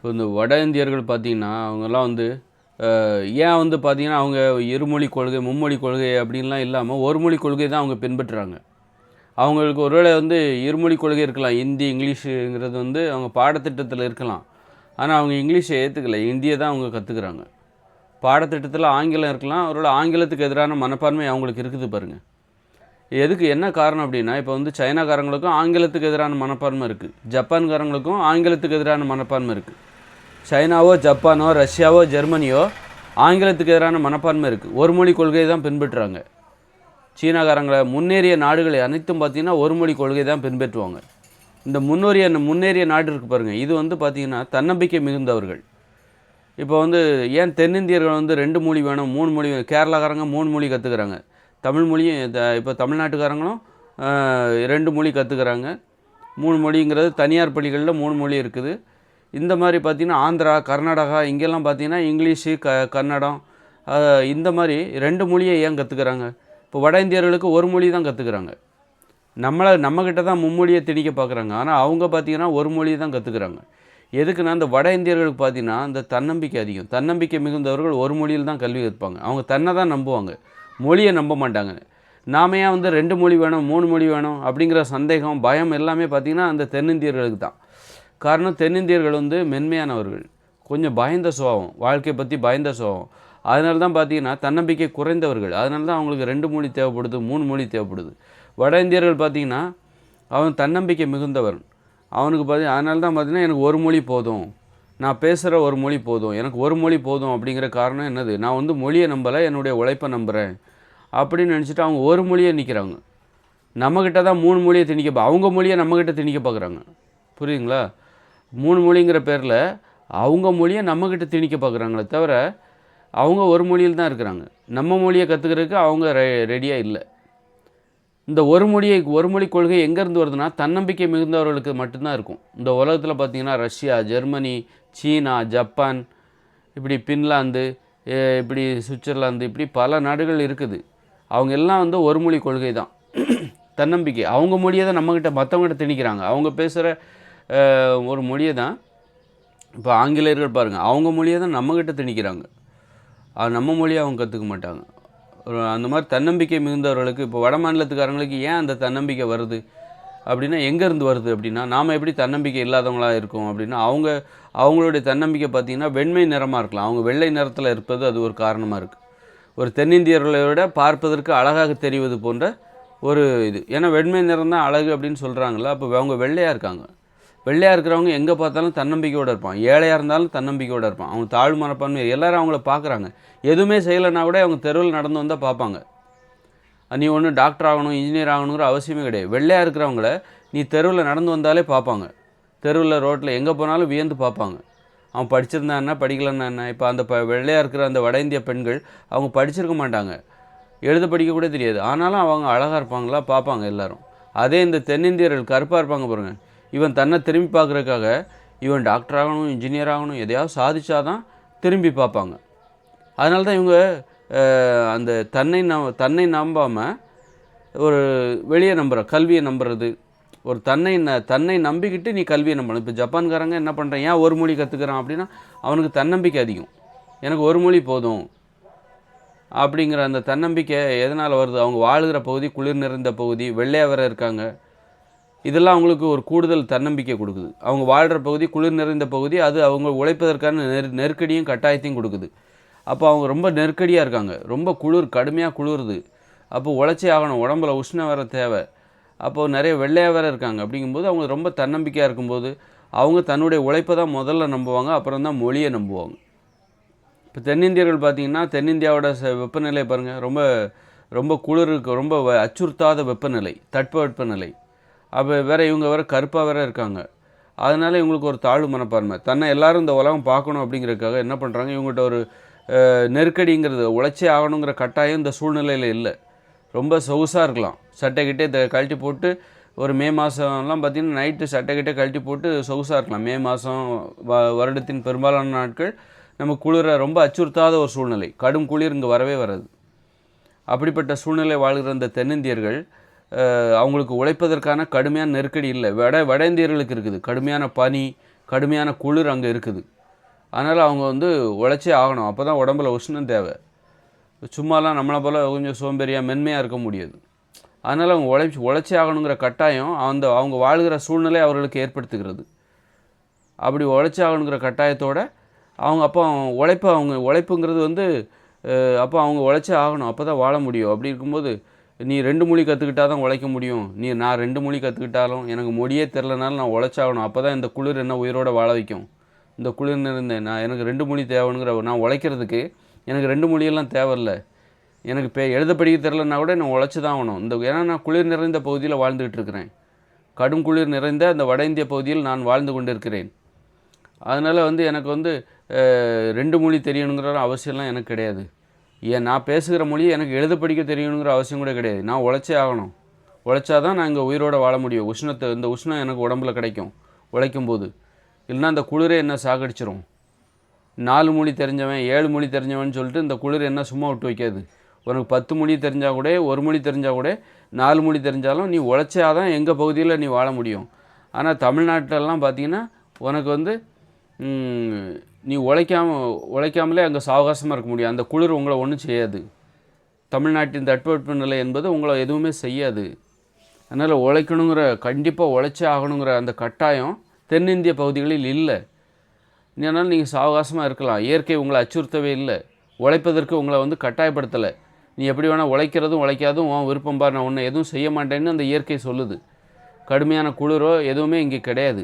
இப்போ இந்த வட இந்தியர்கள் பார்த்தீங்கன்னா அவங்கெல்லாம் வந்து ஏன் வந்து பார்த்திங்கன்னா அவங்க இருமொழி கொள்கை மும்மொழி கொள்கை அப்படின்லாம் இல்லாமல் ஒரு மொழி கொள்கை தான் அவங்க பின்பற்றுறாங்க. அவங்களுக்கு ஒருவேளை வந்து இருமொழி கொள்கை இருக்கலாம். ஹிந்தி இங்கிலீஷுங்கிறது வந்து அவங்க பாடத்திட்டத்தில் இருக்கலாம். ஆனால் அவங்க இங்கிலீஷை ஏற்றுக்கல இந்தியை தான் அவங்க கற்றுக்குறாங்க பாடத்திட்டத்தில் ஆங்கிலம் இருக்கலாம். ஒருவேளை ஆங்கிலத்துக்கு எதிரான மனப்பான்மை அவங்களுக்கு இருக்குது பாருங்கள் எதுக்கு என்ன காரணம் அப்படின்னா இப்போ வந்து சைனாக்காரங்களுக்கும் ஆங்கிலத்துக்கு எதிரான மனப்பான்மை இருக்குது ஜப்பான்காரங்களுக்கும் ஆங்கிலத்துக்கு எதிரான மனப்பான்மை இருக்குது சைனாவோ ஜப்பானோ ரஷ்யாவோ ஜெர்மனியோ ஆங்கிலத்துக்கு எதிரான மனப்பான்மை இருக்குது ஒரு மொழி கொள்கையை தான் பின்பற்றுறாங்க. சீனாக்காரங்களை முன்னேறிய நாடுகளை அனைத்தும் பார்த்தீங்கன்னா ஒரு மொழி கொள்கை தான் பின்பற்றுவாங்க. இந்த முன்னேறிய முன்னேறிய நாடு இருக்குது பாருங்கள் இது வந்து பார்த்திங்கன்னா தன்னம்பிக்கை மிகுந்தவர்கள். இப்போ வந்து ஏன் தென்னிந்தியர்கள் வந்து ரெண்டு மொழி வேணும் மூணு மொழி வேணும்? கேரளாக்காரங்க மூணு மொழி கற்றுக்குறாங்க தமிழ் மொழியும் இப்போ தமிழ்நாட்டுக்காரங்களும் ரெண்டு மொழி கற்றுக்குறாங்க மூணு மொழிங்கிறது தனியார் பள்ளிகளில் மூணு மொழி இருக்குது. இந்த மாதிரி பார்த்திங்கன்னா ஆந்திரா கர்நாடகா இங்கெல்லாம் பார்த்திங்கன்னா இங்கிலீஷு க கன்னடம் இந்த மாதிரி ரெண்டு மொழியை ஏன் கற்றுக்குறாங்க இப்போ வட இந்தியர்களுக்கு ஒரு மொழி தான் கற்றுக்குறாங்க நம்மளை நம்மக்கிட்ட தான் மும்மொழியை திணிக்க பார்க்குறாங்க ஆனால் அவங்க பார்த்தீங்கன்னா ஒரு மொழி தான் கற்றுக்குறாங்க எதுக்குன்னா இந்த வட இந்தியர்களுக்கு பார்த்தீங்கன்னா இந்த தன்னம்பிக்கை அதிகம். தன்னம்பிக்கை மிகுந்தவர்கள் ஒரு மொழியில் தான் கல்வி கற்பாங்க. அவங்க தன்னை தான் நம்புவாங்க. மொழியை நம்ப மாட்டாங்க. நாம ஏன் வந்து ரெண்டு மொழி வேணும் மூணு மொழி வேணும் அப்படிங்கிற சந்தேகம் பயம் எல்லாமே பார்த்திங்கன்னா அந்த தென்னிந்தியர்களுக்கு தான். காரணம் தென்னிந்தியர்கள் வந்து மென்மையானவர்கள். கொஞ்சம் பயந்த சுபாவம் வாழ்க்கையை பற்றி பயந்த சுபாவம். அதனால தான் பார்த்தீங்கன்னா தன்னம்பிக்கை குறைந்தவர்கள். அதனால தான் அவங்களுக்கு ரெண்டு மொழி தேவைப்படுது மூணு மொழி தேவைப்படுது. வட இந்தியர்கள் பார்த்திங்கன்னா அவன் தன்னம்பிக்கை மிகுந்தவன் அவனுக்கு பார்த்தி அதனால தான் பார்த்திங்கன்னா எனக்கு ஒரு மொழி போதும். நான் பேசுகிற ஒரு மொழி போதும். எனக்கு ஒரு மொழி போதும் அப்படிங்கிற காரணம் என்னது? நான் வந்து மொழியை நம்பலை என்னுடைய உழைப்பை நம்புகிறேன் அப்படின்னு நினச்சிட்டு அவங்க ஒரு மொழியை நிற்கிறாங்க நம்மக்கிட்ட தான் மூணு மொழியை திணிக்க அவங்க மொழியை நம்மக்கிட்ட திணிக்க பார்க்குறாங்க புரியுதுங்களா? மூணு மொழிங்கிற பேரில் அவங்க மொழியை நம்மக்கிட்ட திணிக்க பார்க்குறாங்களே தவிர அவங்க ஒரு மொழியில் தான் இருக்கிறாங்க. நம்ம மொழியை கற்றுக்கிறதுக்கு அவங்க ரெ ரெடியாக இல்லை. இந்த ஒரு மொழியை ஒரு மொழி கொள்கை எங்கேருந்து வருதுன்னா தன்னம்பிக்கை மிகுந்தவர்களுக்கு மட்டும்தான் இருக்கும். இந்த உலகத்தில் பார்த்திங்கன்னா ரஷ்யா ஜெர்மனி சீனா ஜப்பான் இப்படி பின்லாந்து இப்படி சுவிட்சர்லாந்து இப்படி பல நாடுகள் இருக்குது. அவங்க எல்லாம் வந்து ஒரு மொழி கொள்கை தான். தன்னம்பிக்கை. அவங்க மொழியை தான் நம்மக்கிட்ட மற்றவங்ககிட்ட திணிக்கிறாங்க. அவங்க பேசுகிற ஒரு மொழியை தான் இப்போ ஆங்கிலேயர்கள் பாருங்கள் அவங்க மொழியை தான் நம்மக்கிட்ட திணிக்கிறாங்க. அது நம்ம மொழியை அவங்க கற்றுக்க மாட்டாங்க. ஒரு அந்த மாதிரி தன்னம்பிக்கை மிகுந்தவர்களுக்கு இப்போ வட மாநிலத்துக்காரங்களுக்கு ஏன் அந்த தன்னம்பிக்கை வருது? அப்படின்னா எங்கேருந்து வருது அப்படின்னா நாம் எப்படி தன்னம்பிக்கை இல்லாதவங்களாக இருக்கோம் அப்படின்னா அவங்க அவங்களுடைய தன்னம்பிக்கை பார்த்திங்கன்னா வெண்மை நிறமாக இருக்கலாம். அவங்க வெள்ளை நிறத்தில் இருப்பது அது ஒரு காரணமாக இருக்குது ஒரு தென்னிந்தியர்களை விட பார்ப்பதற்கு அழகாக தெரிவது போன்ற ஒரு இது. ஏன்னா வெண்மை நிறம் தான் அழகு அப்படின்னு சொல்கிறாங்களா அப்போ அவங்க வெள்ளையாக இருக்காங்க. வெள்ளையாக இருக்கிறவங்க எங்கே பார்த்தாலும் தன்னம்பிக்கையோடு இருப்பான். ஏழையாக இருந்தாலும் தன்னம்பிக்கையோடு இருப்பான். அவங்க தாழ் மனப்பான்மை எல்லோரும் அவங்கள பார்க்குறாங்க. எதுவுமே செய்யலைன்னா கூட அவங்க தெருவில் நடந்து வந்தால் பார்ப்பாங்க. நீ ஒன்றும் டாக்டர் ஆகணும் இன்ஜினியர் ஆகணுங்கிற அவசியமே கிடையாது. வெள்ளையாக இருக்கிறவங்கள நீ தெருவில் நடந்து வந்தாலே பார்ப்பாங்க. தெருவில் ரோட்டில் எங்கே போனாலும் வியந்து பார்ப்பாங்க. அவன் படிச்சிருந்தா என்ன படிக்கலன்னா என்ன? இப்போ அந்த ப வெள்ளையாக இருக்கிற அந்த வட இந்திய பெண்கள் அவங்க படிச்சிருக்க மாட்டாங்க. எழுத படிக்க கூட தெரியாது. ஆனாலும் அவங்க அழகாக இருப்பாங்களா? பார்ப்பாங்க எல்லோரும். அதே இந்த தென்னிந்தியர்கள் கருப்பாக இருப்பாங்க பாருங்கள் இவன் தன்னை திரும்பி பார்க்குறதுக்காக இவன் டாக்டர் ஆகணும் இன்ஜினியர் ஆகணும் எதையாவது சாதிச்சாதான் திரும்பி பார்ப்பாங்க. அதனால தான் இவங்க அந்த தன்னை நம் தன்னை நம்பாமல் ஒரு வெளியே நம்புகிற கல்வியை நம்புறது. ஒரு தன்னை ந தன்னை நம்பிக்கிட்டு நீ கல்வியை நம்பணும். இப்போ ஜப்பான்காரங்க என்ன பண்ணுறேன் ஏன் ஒரு மொழி கற்றுக்கிறான் அப்படின்னா அவனுக்கு தன்னம்பிக்கை அதிகம். எனக்கு ஒரு மொழி போதும் அப்படிங்கிற அந்த தன்னம்பிக்கை எதனால் வருது? அவங்க வாழுகிற பகுதி குளிர் நிறைந்த பகுதி வெள்ளையாக வேற இருக்காங்க. இதெல்லாம் அவங்களுக்கு ஒரு கூடுதல் தன்னம்பிக்கை கொடுக்குது. அவங்க வாழ்கிற பகுதி குளிர் நிறைந்த பகுதி அது அவங்க உழைப்பதற்கான நெரு நெருக்கடியும் கட்டாயத்தையும் கொடுக்குது. அப்போ அவங்க ரொம்ப நெருக்கடியாக இருக்காங்க. ரொம்ப குளிர் கடுமையாக குளிருது. அப்போ உழைச்சே ஆகணும். உடம்புல உஷ்ணம் வர தேவை. அப்போது நிறைய வெள்ளையாக வேறு இருக்காங்க. அப்படிங்கும்போது அவங்க ரொம்ப தன்னம்பிக்கையாக இருக்கும்போது அவங்க தன்னுடைய உழைப்பை தான் முதல்ல நம்புவாங்க. அப்புறம் தான் மொழியை நம்புவாங்க. இப்போ தென்னிந்தியர்கள் பார்த்தீங்கன்னா தென்னிந்தியாவோட ச வெப்பநிலை பாருங்கள் ரொம்ப ரொம்ப குளிருக்கு ரொம்ப வ- அச்சுறுத்தாத வெப்பநிலை தட்பவெப்பநிலை. அப்போ வேறு இவங்க வேறு கருப்பாக வேறு இருக்காங்க. அதனால் இவங்களுக்கு ஒரு தாழ்வு மனப்பான்மை. தன்னை எல்லாரும் இந்த உலகம் பார்க்கணும் அப்படிங்கிறதுக்காக என்ன பண்ணுறாங்க இவங்ககிட்ட ஒரு நெருக்கடிங்கிறது உழைச்சே ஆகணுங்கிற கட்டாயம் இந்த சூழ்நிலையில் இல்லை. ரொம்ப சொகுசாக இருக்கலாம். சட்டை கிட்டே இதை கழட்டி போட்டு ஒரு மே மாதம்லாம் பார்த்திங்கன்னா நைட்டு சட்டை கிட்டே கழட்டி போட்டு சொகுசாக இருக்கலாம். மே மாதம் வ வருடத்தின் பெரும்பாலான நாட்கள் நம்ம குளிர ரொம்ப அச்சுறுத்தாத ஒரு சூழ்நிலை. கடும் குளிர் இங்கே வரவே வராது. அப்படிப்பட்ட சூழ்நிலை வாழ்கிற இந்த தென்னிந்தியர்கள் அவங்களுக்கு உழைப்பதற்கான கடுமையான நெருக்கடி இல்லை. வட வட இந்தியர்களுக்கு இருக்குது. கடுமையான பனி கடுமையான குளிர் அங்கே இருக்குது. அதனால் அவங்க வந்து உழைச்சே ஆகணும். அப்போ தான் உடம்புல உஷ்ணம் தேவை. சும்மாலாம் நம்மளை போல் கொஞ்சம் சோம்பேறியாக மென்மையாக இருக்க முடியாது. அதனால் அவங்க உழைச்சி உழைச்சி ஆகணுங்கிற கட்டாயம் அந்த அவங்க வாழ்கிற சூழ்நிலை அவர்களுக்கு ஏற்படுத்துகிறது. அப்படி உழைச்சி ஆகணுங்கிற கட்டாயத்தோட அவங்க அப்போ உழைப்பு அவங்க உழைப்புங்கிறது வந்து அப்போ அவங்க உழைச்சே ஆகணும். அப்போ தான் வாழ முடியும். அப்படி இருக்கும்போது நீ ரெண்டு மொழி கற்றுக்கிட்டா தான் உழைக்க முடியும். நீ நான் ரெண்டு மொழி கற்றுக்கிட்டாலும் எனக்கு மொழியே தெரிலனாலும் நான் உழைச்சாகணும். அப்போ தான் இந்த குளிர் என்ன உயிரோட வாழ வைக்கும். இந்த குளிர் இருந்தேன் நான் எனக்கு ரெண்டு மொழி தேவைங்கிற நான் உழைக்கிறதுக்கு எனக்கு ரெண்டு மொழியெல்லாம் தேவையில்ல. எனக்கு இப்போ எழுத படிக்க தெரிலனா கூட நான் உழைச்சி தான் ஆகணும். இந்த ஏன்னா நான் குளிர் நிறைந்த பகுதியில் வாழ்ந்துக்கிட்டு இருக்கிறேன். கடும் குளிர் நிறைந்த அந்த வட இந்திய பகுதியில் நான் வாழ்ந்து கொண்டிருக்கிறேன். அதனால் வந்து எனக்கு வந்து ரெண்டு மொழி தெரியணுங்கிற அவசியம்லாம் எனக்கு கிடையாது. ஏன் நான் பேசுகிற மொழியை எனக்கு எழுத படிக்க தெரியணுங்கிற அவசியம் கூட கிடையாது. நான் உழைச்சே ஆகணும். உழைச்சாதான் நான் இங்கே உயிரோட வாழ முடியும். உஷ்ணத்தை இந்த உஷ்ணம் எனக்கு உடம்புல கிடைக்கும் உழைக்கும் போது இல்லைன்னா அந்த குளிரே என்ன சாகடிச்சிரும்? நாலு மொழி தெரிஞ்சவன் ஏழு மொழி தெரிஞ்சவன் சொல்லிட்டு இந்த குளிர் என்ன சும்மா விட்டு வைக்காது. உனக்கு பத்து மொழி தெரிஞ்சால் கூட ஒரு மொழி தெரிஞ்சால் கூட நாலு மொழி தெரிஞ்சாலும் நீ உழைச்சாதான் எங்கள் பகுதியில் நீ வாழ முடியும். ஆனால் தமிழ்நாட்டிலலாம் பார்த்தீங்கன்னா உனக்கு வந்து நீ உழைக்காம உழைக்காமலே அங்கே சாவகாசமாக இருக்க முடியும். அந்த குளிர் உங்களை ஒன்றும் செய்யாது. தமிழ்நாட்டின் தட்பவெட்ப நிலை என்பது உங்களை எதுவுமே செய்யாது. அதனால் உழைக்கணுங்கிற கண்டிப்பாக உழைச்சே ஆகணுங்கிற அந்த கட்டாயம் தென்னிந்திய பகுதிகளில் இல்லை. அதனால் நீங்கள் சாவகாசமாக இருக்கலாம். இயற்கை உங்களை அச்சுறுத்தவே இல்லை. உழைப்பதற்கு உங்களை வந்து கட்டாயப்படுத்தலை. நீ எப்படி வேணால் உழைக்கிறதும் உழைக்காதும் உன் விருப்பம் பாரு நான் உன்னை எதுவும் செய்ய மாட்டேன்னு அந்த இயற்கை சொல்லுது. கடுமையான குளிரோ எதுவுமே இங்கே கிடையாது.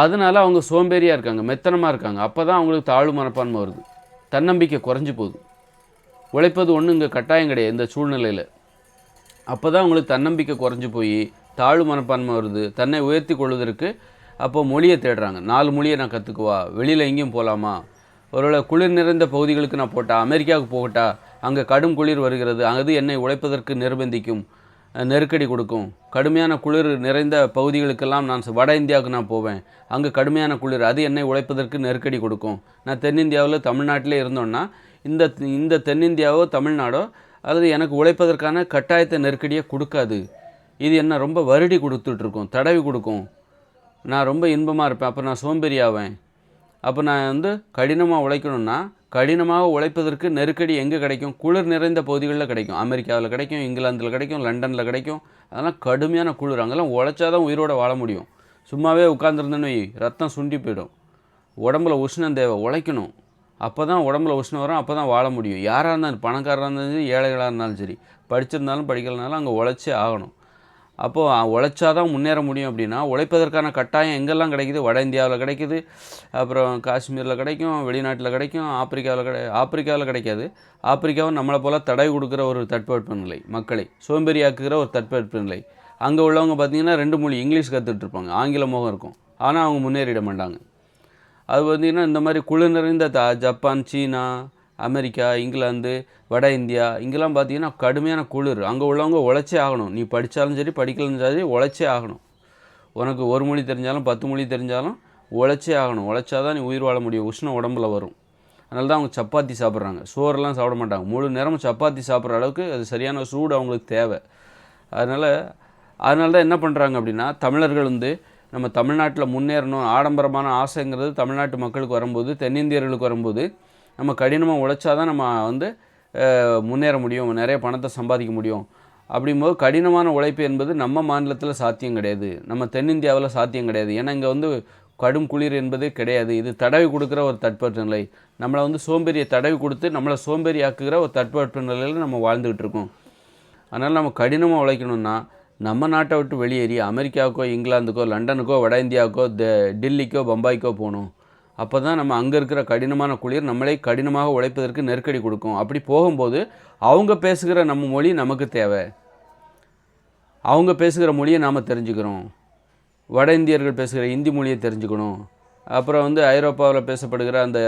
அதனால அவங்க சோம்பேறியாக இருக்காங்க மெத்தனமாக இருக்காங்க. அப்போ தான் அவங்களுக்கு தாழ்வு மனப்பான்மை வருது. தன்னம்பிக்கை குறைஞ்சி போகுது. உழைப்பது ஒன்றும் இங்கே கட்டாயம் கிடையாது இந்த சூழ்நிலையில். அப்போ தான் அவங்களுக்கு தன்னம்பிக்கை குறைஞ்சி போய் தாழ்வு மனப்பான்மை வருது. தன்னை உயர்த்தி கொள்வதற்கு அப்போ மொழியை தேடுறாங்க. நாலு மொழியை நான் கற்றுக்குவா வெளியில் எங்கேயும் போகலாமா ஒருவேளை குளிர் நிறைந்த பகுதிகளுக்கு நான் போட்டா அமெரிக்காவுக்கு போகட்டா அங்கே கடும் குளிர் வருகிறது அது என்னை உழைப்பதற்கு நிர்பந்திக்கும். நெருக்கடி கொடுக்கும். கடுமையான குளிர் நிறைந்த பகுதிகளுக்கெல்லாம் நான் வட இந்தியாவுக்கு நான் போவேன். அங்கே கடுமையான குளிர் அது என்னை உழைப்பதற்கு நெருக்கடி கொடுக்கும். நான் தென்னிந்தியாவில் தமிழ்நாட்டிலே இருந்தோன்னா இந்த இந்த தென்னிந்தியாவோ தமிழ்நாடோ அல்லது எனக்கு உழைப்பதற்கான கட்டாயத்தை நெருக்கடியை கொடுக்காது. இது என்ன ரொம்ப வருடி கொடுத்துட்ருக்கும் தடவி கொடுக்கும். நான் ரொம்ப இன்பமாக இருப்பேன். அப்போ நான் சோம்பேறி ஆவேன் அப்போ நான் வந்து கடினமாக உழைக்கணும்னா கடினமாக உழைப்பதற்கு நெருக்கடி எங்கே கிடைக்கும்? குளிர் நிறைந்த பகுதிகளில் கிடைக்கும். அமெரிக்காவில் கிடைக்கும் இங்கிலாந்தில் கிடைக்கும் லண்டனில் கிடைக்கும். அதெல்லாம் கடுமையான குளிர். அங்கெல்லாம் உழைச்சாதான் உயிரோட வாழ முடியும். சும்மாவே உட்காந்துருந்தேன்னு ரத்தம் சுண்டி போயிடும். உடம்புல உஷ்ணம் தேவை. உழைக்கணும். அப்போ தான் உடம்புல உஷ்ணம் வரும் அப்போ தான் வாழ முடியும். யாராக இருந்தாலும் பணக்காரராக இருந்தாலும் சரி ஏழைகளாக இருந்தாலும் சரி படிச்சிருந்தாலும் படிக்கலனாலும் அங்கே உழைச்சே ஆகணும். அப்போது உழைச்சாதான் முன்னேற முடியும் அப்படின்னா உழைப்பதற்கான கட்டாயம் எங்கெல்லாம் கிடைக்குது? வட இந்தியாவில் கிடைக்குது. அப்புறம் காஷ்மீரில் கிடைக்கும் வெளிநாட்டில் கிடைக்கும் ஆப்பிரிக்காவில் கிடை ஆப்பிரிக்காவில் கிடைக்காது. ஆப்பிரிக்காவும் நம்மளை போல் தடை கொடுக்குற ஒரு தட்பவெட்ப நிலை மக்களை சோம்பேறியாக்குகிற ஒரு தட்பவெட்ப நிலை. அங்கே உள்ளவங்க பார்த்திங்கன்னா ரெண்டு மொழி இங்கிலீஷ் கற்றுட்ருப்பாங்க ஆங்கில இருக்கும். ஆனால் அவங்க முன்னேறிட மாட்டாங்க. அது பார்த்திங்கன்னா இந்த மாதிரி குழு நிறைந்த ஜப்பான் சீனா அமெரிக்கா இங்கிலாந்து வட இந்தியா இங்கெல்லாம் பார்த்தீங்கன்னா கடுமையான குளிர். அங்கே உள்ளவங்க உழைச்சே ஆகணும். நீ படித்தாலும் சரி படிக்கலன்னு சரி உழைச்சே ஆகணும். உனக்கு ஒரு மொழி தெரிஞ்சாலும் பத்து மொழி தெரிஞ்சாலும் உழைச்சே ஆகணும். உழைச்சாதான் நீ உயிர் வாழ முடியும். உஷ்ணம் உடம்புல வரும். அதனால தான் அவங்க சப்பாத்தி சாப்பிட்றாங்க. சோறெல்லாம் சாப்பிட மாட்டாங்க. முழு நேரமும் சப்பாத்தி சாப்பிட்ற அளவுக்கு அது சரியான சூடு அவங்களுக்கு தேவை. அதனால் அதனால தான் என்ன பண்ணுறாங்க அப்படின்னா தமிழர்கள் வந்து நம்ம தமிழ்நாட்டில் முன்னேறணும் ஆடம்பரமான ஆசைங்கிறது தமிழ்நாட்டு மக்களுக்கு வரும்போது தென்னிந்தியர்களுக்கு வரும்போது நம்ம கடினமாக உழைச்சாதான் நம்ம வந்து முன்னேற முடியும் நிறைய பணத்தை சம்பாதிக்க முடியும். அப்படிங்கும்போது கடினமான உழைப்பு என்பது நம்ம மாநிலத்தில் சாத்தியம் கிடையாது. நம்ம தென்னிந்தியாவில் சாத்தியம் கிடையாது. ஏன்னா இங்கே வந்து கடும் குளிர் என்பதே கிடையாது. இது தடவி கொடுக்குற ஒரு தட்பவெட்ப நிலை. நம்மளை வந்து சோம்பேறியை தடவி கொடுத்து நம்மளை சோம்பேறி ஆக்குகிற ஒரு தட்பவெட்ப நிலையில் நம்ம வாழ்ந்துக்கிட்டு இருக்கோம். அதனால் நம்ம கடினமாக உழைக்கணும்னா நம்ம நாட்டை விட்டு வெளியேறி அமெரிக்காவுக்கோ இங்கிலாந்துக்கோ லண்டனுக்கோ வட இந்தியாவுக்கோ டெல்லிக்கோ பம்பாய்க்கோ போகணும். அப்போ தான் நம்ம அங்கே இருக்கிற கடினமான குளிர் நம்மளே கடினமாக உழைப்பதற்கு நெருக்கடி கொடுக்கும். அப்படி போகும்போது அவங்க பேசுகிற நம்ம மொழி நமக்கு தேவை. அவங்க பேசுகிற மொழியை நாம் தெரிஞ்சுக்கிறோம். வட இந்தியர்கள் பேசுகிற இந்தி மொழியை தெரிஞ்சுக்கணும். அப்புறம் வந்து ஐரோப்பாவில் பேசப்படுகிற அந்த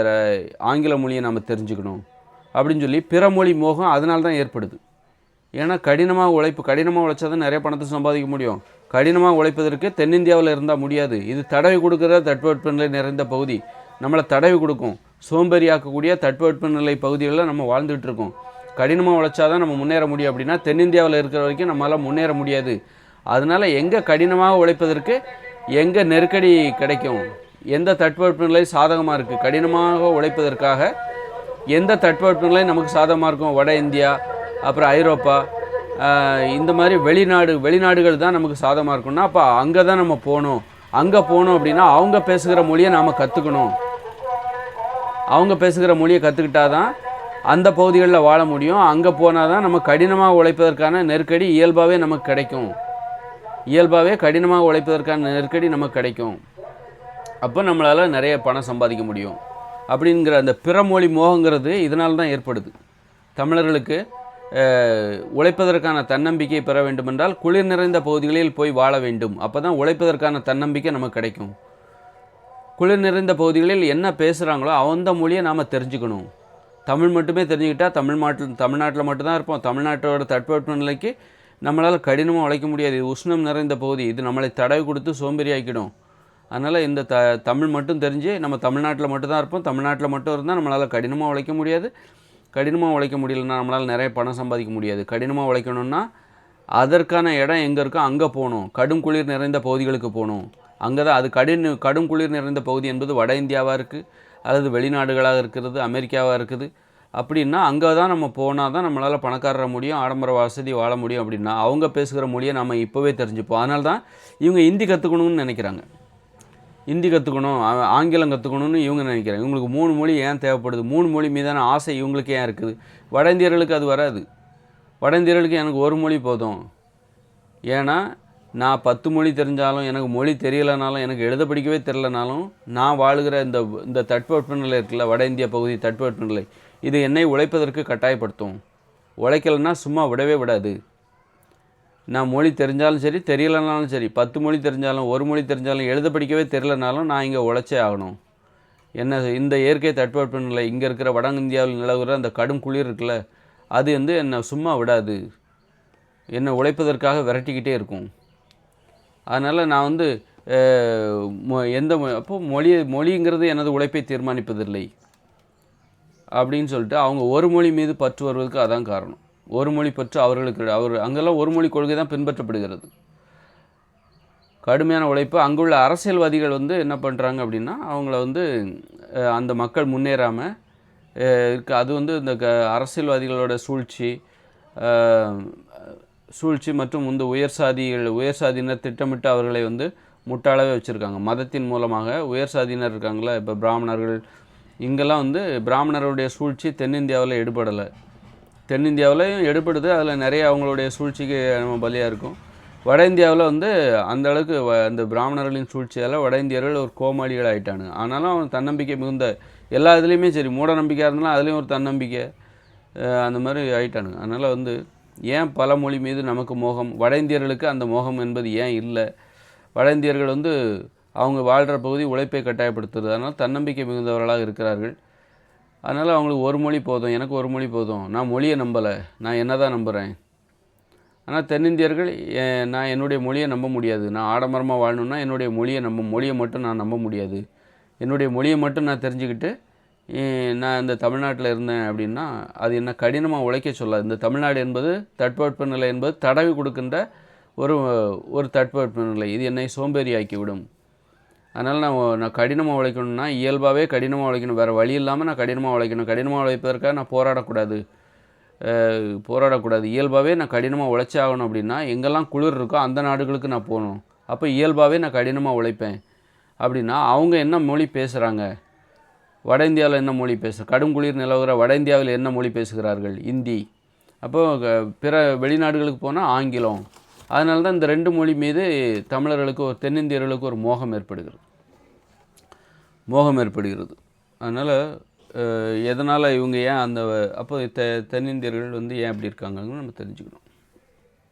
ஆங்கில மொழியை நாம் தெரிஞ்சுக்கணும். அப்படின்னு சொல்லி பிற மொழி மோகம் அதனால தான் ஏற்படுது. ஏன்னா கடினமாக உழைப்பு கடினமாக உழைச்சா தான் நிறைய பணத்தை சம்பாதிக்க முடியும். கடினமாக உழைப்பதற்கு தென்னிந்தியாவில் இருந்தால் முடியாது. இது தடவி கொடுக்குற தட்பவெட்பநிலை நிறைந்த பகுதி. நம்மளை தடவி கொடுக்கும். சோம்பேறி ஆக்கக்கூடிய தட்பவெட்ப நிலை பகுதிகளில் நம்ம வாழ்ந்துட்டு இருக்கோம். கடினமாக உழைச்சாதான் நம்ம முன்னேற முடியும் அப்படின்னா தென்னிந்தியாவில் இருக்கிற வரைக்கும் நம்மளால் முன்னேற முடியாது. அதனால் எங்கே கடினமாக உழைப்பதற்கு எங்கே நெருக்கடி கிடைக்கும்? எந்த தட்பவெட்பநிலை சாதகமாக இருக்குது கடினமாக உழைப்பதற்காக எந்த தட்பவெட்பநிலை நமக்கு சாதகமாக இருக்கும்? வட இந்தியா அப்புறம் ஐரோப்பா இந்த மாதிரி வெளிநாடு வெளிநாடுகள் தான் நமக்கு சாதமாக இருக்குன்னா அப்போ அங்கே தான் நம்ம போகணும். அங்கே போகணும் அப்படின்னா அவங்க பேசுகிற மொழியை நாம் கற்றுக்கணும் அவங்க பேசுகிற மொழியை கற்றுக்கிட்டா தான் அந்த பகுதிகளில் வாழ முடியும். அங்கே போனால் தான் நம்ம கடினமாக உழைப்பதற்கான நெருக்கடி இயல்பாகவே நமக்கு கிடைக்கும். இயல்பாகவே கடினமாக உழைப்பதற்கான நெருக்கடி நமக்கு கிடைக்கும். அப்போ நம்மளால் நிறைய பணம் சம்பாதிக்க முடியும். அப்படிங்கிற அந்த பிறமொழி மோகங்கிறது இதனால தான் ஏற்படுது. தமிழர்களுக்கு உழைப்பதற்கான தன்னம்பிக்கை பெற வேண்டுமென்றால் குளிர் நிறைந்த பகுதிகளில் போய் வாழ வேண்டும். அப்போ தான் உழைப்பதற்கான தன்னம்பிக்கை நமக்கு கிடைக்கும். குளிர் நிறைந்த பகுதிகளில் என்ன பேசுகிறாங்களோ அந்த மொழியை நாம் தெரிஞ்சுக்கணும். தமிழ் மட்டுமே தெரிஞ்சுக்கிட்டால் தமிழ் மாட்டில் தமிழ்நாட்டில் மட்டும்தான் இருப்போம். தமிழ்நாட்டோட தட்பவெட்ப நிலைக்கு நம்மளால் கடினமாக உழைக்க முடியாது. இது உஷ்ணம் நிறைந்த பகுதி இது நம்மளை தடவி கொடுத்து சோம்பேறி ஆக்கிடும் அதனால் இந்த த தமிழ் மட்டும் தெரிஞ்சு நம்ம தமிழ்நாட்டில் மட்டும்தான் இருப்போம். தமிழ்நாட்டில் மட்டும் இருந்தால் நம்மளால் கடினமாக உழைக்க முடியாது. கடினமாக உழைக்க முடியலன்னா நம்மளால் நிறைய பணம் சம்பாதிக்க முடியாது. கடினமாக உழைக்கணும்னா அதற்கான இடம் எங்கே இருக்கோ அங்கே போகணும். கடும் குளிர் நிறைந்த பகுதிகளுக்கு போகணும். அங்கே தான் அது கடின கடும் குளிர் நிறைந்த பகுதி என்பது வட இந்தியாவாக இருக்குது அல்லது வெளிநாடுகளாக இருக்கிறது அமெரிக்காவாக இருக்குது. அப்படின்னா அங்கே தான் நம்ம போனால் தான் நம்மளால் பணக்காரர முடியும் ஆடம்பர வசதி வாழ முடியும் அப்படின்னா அவங்க பேசுகிற மொழியை நம்ம இப்போவே தெரிஞ்சுப்போம். அதனால தான் இவங்க ஹிந்தி கற்றுக்கணும்னு நினைக்கிறாங்க. ஹிந்தி கற்றுக்கணும் ஆ- ஆங்கிலம் கற்றுக்கணும்னு இவங்க நினைக்கிறாங்க. இவங்களுக்கு மூணு மொழி ஏன் தேவைப்படுது? மூணு மொழி மீதான ஆசை இவங்களுக்கு ஏன் இருக்குது? வட இந்தியர்களுக்கு அது வராது. வட இந்தியர்களுக்கு எனக்கு ஒரு மொழி போதும். ஏன்னா நான் பத்து மொழி தெரிஞ்சாலும் எனக்கு மொழி தெரியலைனாலும் எனக்கு எழுத படிக்கவே தெரிலனாலும் நான் வாழுகிற இந்த இந்த தட்பவெப்பநிலை இருக்குல்ல வட இந்திய பகுதி தட்பவெப்பநிலை இது என்னை உழைப்பதற்கு கட்டாயப்படுத்தும். உழைக்கலைன்னா சும்மா விடவே விடாது. நான் மொழி தெரிஞ்சாலும் சரி தெரியலைனாலும் சரி பத்து மொழி தெரிஞ்சாலும் ஒரு மொழி தெரிஞ்சாலும் எழுத படிக்கவே தெரிலனாலும் நான் இங்கே உழைச்சே ஆகணும். என்ன இந்த இயற்கை தட்பவெப்பநிலை இங்கே இருக்கிற வட இந்தியாவில் நிலவுகிற அந்த கடும் குளிர் இருக்குல்ல அது வந்து என்னை சும்மா விடாது. என்னை உழைப்பதற்காக விரட்டிக்கிட்டே இருக்கும். அதனால் நான் வந்து மொ- எந்த மொ- அப்போ மொழி மொழிங்கிறது எனது உழைப்பை தீர்மானிப்பதில்லை. அப்படின்னு சொல்லிட்டு அவங்க ஒரு மொழி மீது பற்று வருவதற்கு அதான் காரணம். ஒரு மொழி பற்று அவர்களுக்கு அவர் அங்கெல்லாம் ஒரு மொழி கொள்கை தான் பின்பற்றப்படுகிறது. கடுமையான உழைப்பு. அங்குள்ள அரசியல்வாதிகள் வந்து என்ன பண்ணுறாங்க அப்படின்னா அவங்கள வந்து அந்த மக்கள் முன்னேறாமல் இருக்கு. அது வந்து இந்த க அரசியல்வாதிகளோட சூழ்ச்சி சூழ்ச்சி மற்றும் இந்த உயர் சாதிகள் உயர் சாதியினர் திட்டமிட்டு அவர்களை வந்து முட்டாளவே வச்சுருக்காங்க. மதத்தின் மூலமாக உயர் சாதியினர் இருக்காங்களா இப்போ பிராமணர்கள். இங்கெல்லாம் வந்து பிராமணர்களுடைய சூழ்ச்சி தென்னிந்தியாவில் எடுபடலை தென்னிந்தியாவிலையும் எடுபடுது. அதில் நிறைய அவங்களுடைய சூழ்ச்சிக்கு நம்ம பலியாக இருக்கும். வட இந்தியாவில் வந்து அந்த அளவுக்கு அந்த பிராமணர்களின் சூழ்ச்சியால் வட இந்தியர்கள் ஒரு கோமாளிகள் ஆகிட்டானு ஆனாலும் அவன் தன்னம்பிக்கை மிகுந்த எல்லா இதுலேயுமே சரி மூட நம்பிக்கையாக இருந்தாலும் அதுலேயும் ஒரு தன்னம்பிக்கை அந்த மாதிரி ஆயிட்டானுங்க. அதனால் வந்து ஏன் பல மொழி மீது நமக்கு மோகம் வட இந்தியர்களுக்கு அந்த மோகம் என்பது ஏன் இல்லை? வட இந்தியர்கள் வந்து அவங்க வாழ்கிற பகுதி உழைப்பை கட்டாயப்படுத்துறது. அதனால் தன்னம்பிக்கை மிகுந்தவர்களாக இருக்கிறார்கள். அதனால் அவங்களுக்கு ஒரு மொழி போதும் எனக்கு ஒரு மொழி போதும். நான் மொழியை நம்பலை நான் என்ன தான் நம்புகிறேன் ஆனால் தென்னிந்தியர்கள் நான் என்னுடைய மொழியை நம்ப முடியாது. நான் ஆடம்பரமாக வாழணும்னா என்னுடைய மொழியை நம்ப மொழியை மட்டும் நான் நம்ப முடியாது. என்னுடைய மொழியை மட்டும் நான் தெரிஞ்சுக்கிட்டு நான் இந்த தமிழ்நாட்டில் இருந்தேன் அப்படின்னா அது என்ன கடினமாக உழைக்க சொல்லாது. இந்த தமிழ்நாடு என்பது தட்பவெப்பநிலை என்பது தடவி கொடுக்கின்ற ஒரு ஒரு தட்பவெப்பநிலை இது என்னை சோம்பேறி விடும் அதனால் நான் நான் கடினமாக உழைக்கணும்னா இயல்பாகவே கடினமாக உழைக்கணும். வேறு வழி இல்லாமல் நான் கடினமாக உழைக்கணும். கடினமாக உழைப்பதற்காக நான் போராடக்கூடாது. போராடக்கூடாது. இயல்பாகவே நான் கடினமாக உழைச்சே ஆகணும் அப்படின்னா எங்கெல்லாம் குளிர் இருக்கோ அந்த நாடுகளுக்கு நான் போகணும். அப்போ இயல்பாகவே நான் கடினமாக உழைப்பேன். அப்படின்னா அவங்க என்ன மொழி பேசுகிறாங்க வட இந்தியாவில் என்ன மொழி பேச கடும் குளிர் நிலவுகிற வட இந்தியாவில் என்ன மொழி பேசுகிறார்கள்? இந்தி. அப்போ பிற வெளிநாடுகளுக்கு போனால் ஆங்கிலம். அதனால தான் இந்த ரெண்டு மொழி மீது தமிழர்களுக்கு ஒரு தென்னிந்தியர்களுக்கு ஒரு மோகம் ஏற்படுகிறது. மோகம் ஏற்படுகிறது. அதனால் எதனால் இவங்க ஏன் அந்த அப்போ தெ தென்னிந்தியர்கள் வந்து ஏன் அப்படி இருக்காங்கன்னு நம்ம தெரிஞ்சுக்கணும்.